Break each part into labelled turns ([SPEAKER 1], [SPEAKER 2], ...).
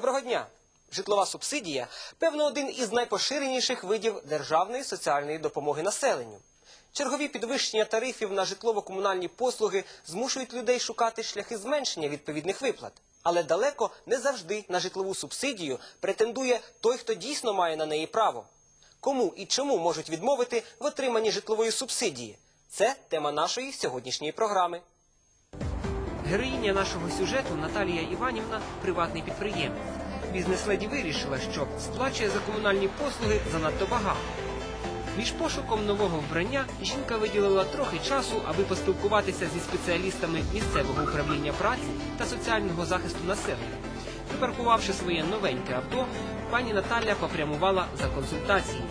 [SPEAKER 1] Доброго дня! Житлова субсидія певно один із найпоширеніших видів державної соціальної допомоги населенню. Чергові підвищення тарифів на житлово-комунальні послуги змушують людей шукати шляхи зменшення відповідних виплат. Але далеко не завжди на житлову субсидію претендує той, хто дійсно має на неї право. Кому і чому можуть відмовити в отриманні житлової субсидії? Це тема нашої сьогоднішньої програми. Героїня нашого сюжету Наталія Іванівна приватний підприємець. Бізнес-леді вирішила, що сплачує за комунальні послуги занадто багато. Між пошуком нового вбрання жінка виділила трохи часу, аби поспілкуватися зі спеціалістами місцевого управління праці та соціального захисту населення. Припаркувавши своє новеньке авто, пані Наталя попрямувала за консультацією.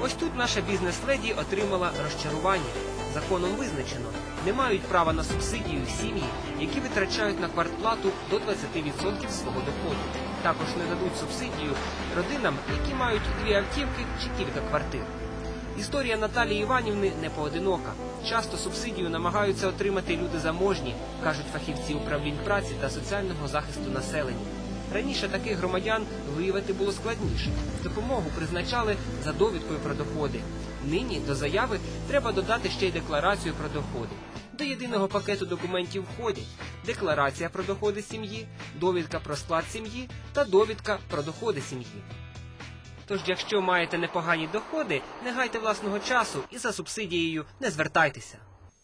[SPEAKER 1] Ось тут наша бізнес-леді отримала розчарування. Законом визначено, не мають права на субсидію сім'ї, які витрачають на квартплату до 20% свого доходу. Також не дадуть субсидію родинам, які мають дві автівки чи кілька квартир. Історія Наталії Іванівни не поодинока. Часто субсидію намагаються отримати люди заможні, кажуть фахівці управлінь праці та соціального захисту населення. Раніше таких громадян виявити було складніше. Допомогу призначали за довідкою про доходи. Нині до заяви треба додати ще й декларацію про доходи. До єдиного пакету документів входять декларація про доходи сім'ї, довідка про склад сім'ї та довідка про доходи сім'ї. Тож, якщо маєте непогані доходи, не гайте власного часу і за субсидією не звертайтеся.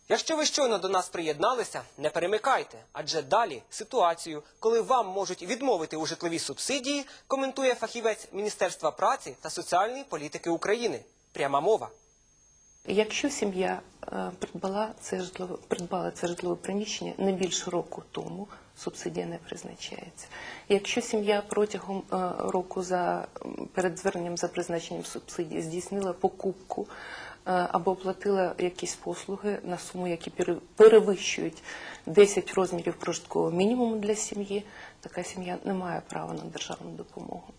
[SPEAKER 1] Якщо ви щойно до нас приєдналися, не перемикайте, адже далі ситуацію, коли вам можуть відмовити у житловій субсидії, коментує фахівець Міністерства праці та соціальної політики України. Пряма мова.
[SPEAKER 2] Якщо сім'я е, придбала це житлове придбала це житлове приміщення не більше року тому, субсидія не призначається. Якщо сім'я протягом е, року за перед зверненням за призначенням субсидії здійснила покупку е, або оплатила якісь послуги на суму, які пере- перевищують 10 розмірів прожиткового мінімуму для сім'ї, така сім'я не має права на державну допомогу.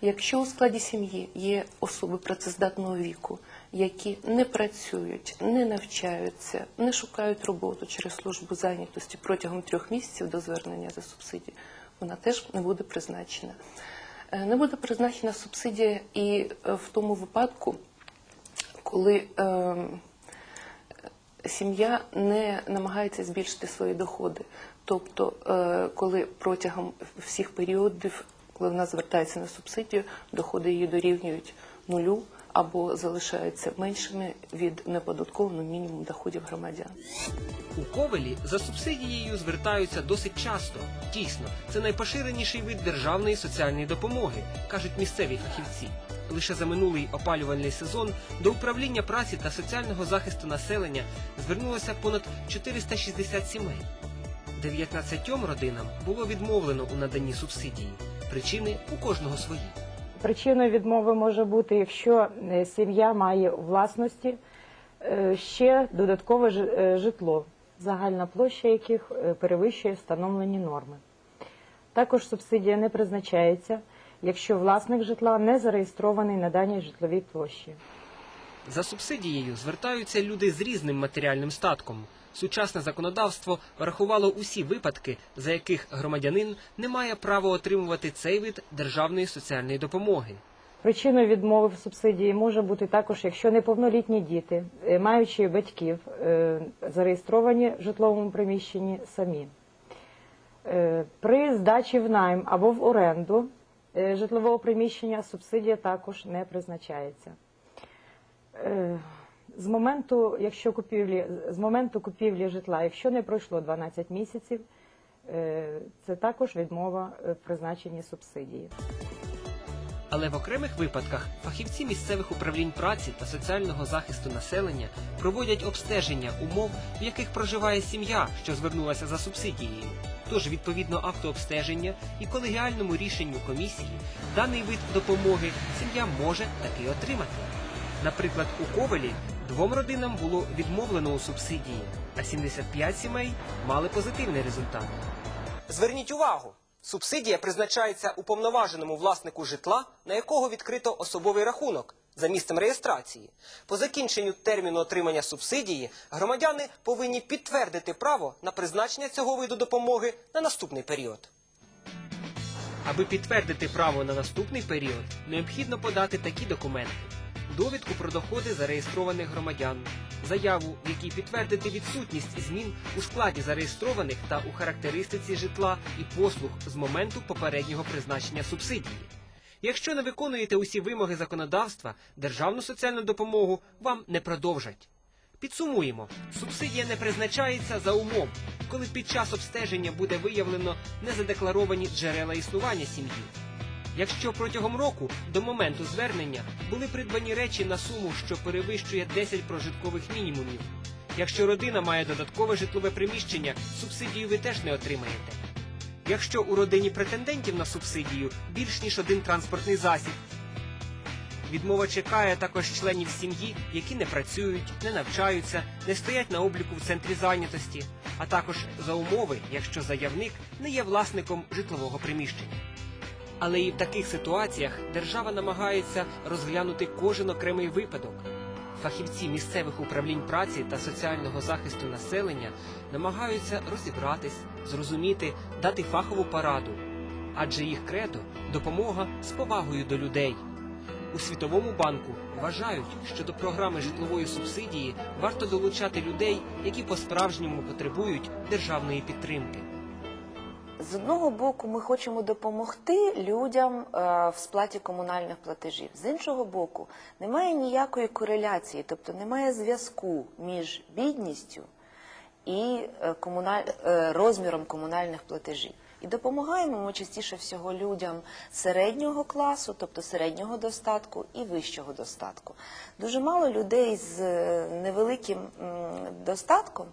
[SPEAKER 2] Якщо у складі сім'ї є особи працездатного віку, які не працюють, не навчаються, не шукають роботу через службу зайнятості протягом трьох місяців до звернення за субсидію, вона теж не буде призначена. Е, Не буде призначена субсидія і е, в тому випадку, коли е, сім'я не намагається збільшити свої доходи. Тобто, е, коли протягом всіх періодів, коли вона звертається на субсидію, доходи її дорівнюють нулю або залишаються меншими від неподаткованого мінімуму доходів громадян.
[SPEAKER 1] У Ковелі за субсидією звертаються досить часто. Дійсно, це найпоширеніший вид державної соціальної допомоги, кажуть місцеві фахівці. Лише за минулий опалювальний сезон до управління праці та соціального захисту населення звернулося понад 460 сімей. 19 родинам було відмовлено у наданні субсидії. Причини у кожного свої.
[SPEAKER 3] Причиною відмови може бути, якщо е, сім'я має у власності е, ще додаткове е, житло, загальна площа яких перевищує встановлені норми. Також субсидія не призначається, якщо власник житла не зареєстрований на даній житловій площі.
[SPEAKER 1] За субсидією звертаються люди з різним матеріальним статком. Сучасне законодавство врахувало усі випадки, за яких громадянин не має права отримувати цей вид державної соціальної допомоги.
[SPEAKER 3] Причиною відмови в субсидії може бути також, якщо неповнолітні діти, е, маючи батьків, е, зареєстровані в житловому приміщенні самі. Е, При здачі в найм або в оренду житлового приміщення субсидія також не призначається. З моменту, якщо купівлі, з моменту купівлі житла, якщо не пройшло 12 місяців, е, це також відмова е, в призначенні субсидії.
[SPEAKER 1] Але в окремих випадках фахівці місцевих управлінь праці та соціального захисту населення проводять обстеження умов, в яких проживає сім'я, що звернулася за субсидією. Тож, відповідно акту обстеження і колегіальному рішенню комісії, даний вид допомоги сім'я може таки отримати. Наприклад, у Ковелі двом родинам було відмовлено у субсидії, а 75 сімей мали позитивний результат. Зверніть увагу, субсидія призначається уповноваженому власнику житла, на якого відкрито особовий рахунок за місцем реєстрації. По закінченню терміну отримання субсидії громадяни повинні підтвердити право на призначення цього виду допомоги на наступний період. Аби підтвердити право на наступний період, необхідно подати такі документи: довідку про доходи зареєстрованих громадян, заяву, в якій підтвердити відсутність змін у складі зареєстрованих та у характеристиці житла і послуг з моменту попереднього призначення субсидії. Якщо не виконуєте усі вимоги законодавства, державну соціальну допомогу вам не продовжать. Підсумуємо, субсидія не призначається за умов, коли під час обстеження буде виявлено незадекларовані джерела існування сім'ї. Якщо протягом року до моменту звернення були придбані речі на суму, що перевищує 10 прожиткових мінімумів. Якщо родина має додаткове житлове приміщення, субсидію ви теж не отримаєте. Якщо у родині претендентів на субсидію більш ніж один транспортний засіб, Відмова чекає також членів сім'ї, які не працюють, не навчаються, не стоять на обліку в центрі зайнятості, а також за умови, якщо заявник не є власником житлового приміщення. Але і в таких ситуаціях держава намагається розглянути кожен окремий випадок. Фахівці місцевих управлінь праці та соціального захисту населення намагаються розібратись, зрозуміти, дати фахову пораду, адже їх кредо допомога з повагою до людей. У Світовому банку вважають, що до програми житлової субсидії варто долучати людей, які по-справжньому потребують державної підтримки.
[SPEAKER 4] З одного боку, ми хочемо допомогти людям е, в сплаті комунальних платежів. З іншого боку, немає ніякої кореляції, тобто немає зв'язку між бідністю і е, е, розміром комунальних платежів. І допомагаємо ми частіше всього людям середнього класу, тобто середнього достатку і вищого достатку. Дуже мало людей з невеликим достатком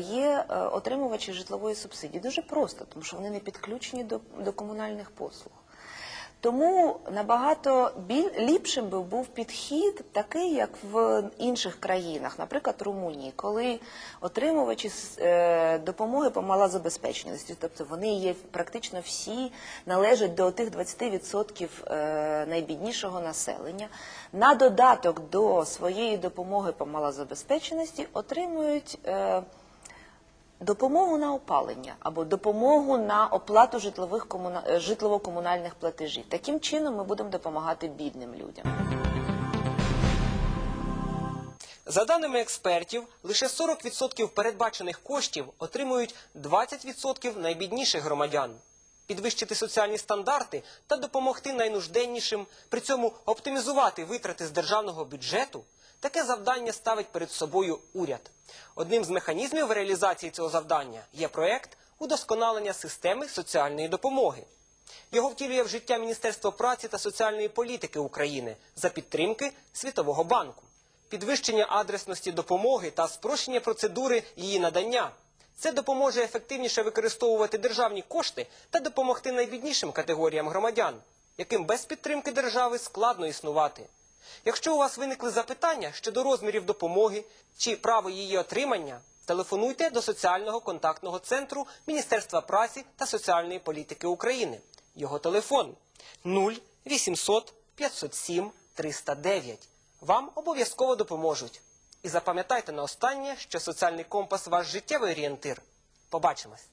[SPEAKER 4] є е, отримувачі житлової субсидії. Дуже просто, тому що вони не підключені до комунальних послуг. Тому набагато біль, ліпшим би був підхід такий, як в інших країнах, наприклад, Румунії, коли отримувачі е, допомоги по малозабезпеченості, тобто вони є практично всі належать до тих 20% е, найбіднішого населення, на додаток до своєї допомоги по малозабезпеченості отримують. Допомогу на опалення або допомогу на оплату житлових комуна... е, житлово-комунальних платежів. Таким чином ми будемо допомагати бідним людям.
[SPEAKER 1] За даними експертів, лише 40% передбачених коштів отримують 20% найбідніших громадян. Підвищити соціальні стандарти та допомогти найнужденнішим, при цьому оптимізувати витрати з державного бюджету таке завдання ставить перед собою уряд. Одним з механізмів реалізації цього завдання є проект удосконалення системи соціальної допомоги. Його втілює в життя Міністерство праці та соціальної політики України за підтримки Світового банку, підвищення адресності допомоги та спрощення процедури її надання. Це допоможе ефективніше використовувати державні кошти та допомогти найбіднішим категоріям громадян, яким без підтримки держави складно існувати. Якщо у вас виникли запитання щодо розмірів допомоги чи право її отримання, телефонуйте до соціального контактного центру Міністерства праці та соціальної політики України. Його телефон 0800 507 309. Вам обов'язково допоможуть. І запам'ятайте на останнє, що соціальний компас ваш життєвий орієнтир. Побачимось!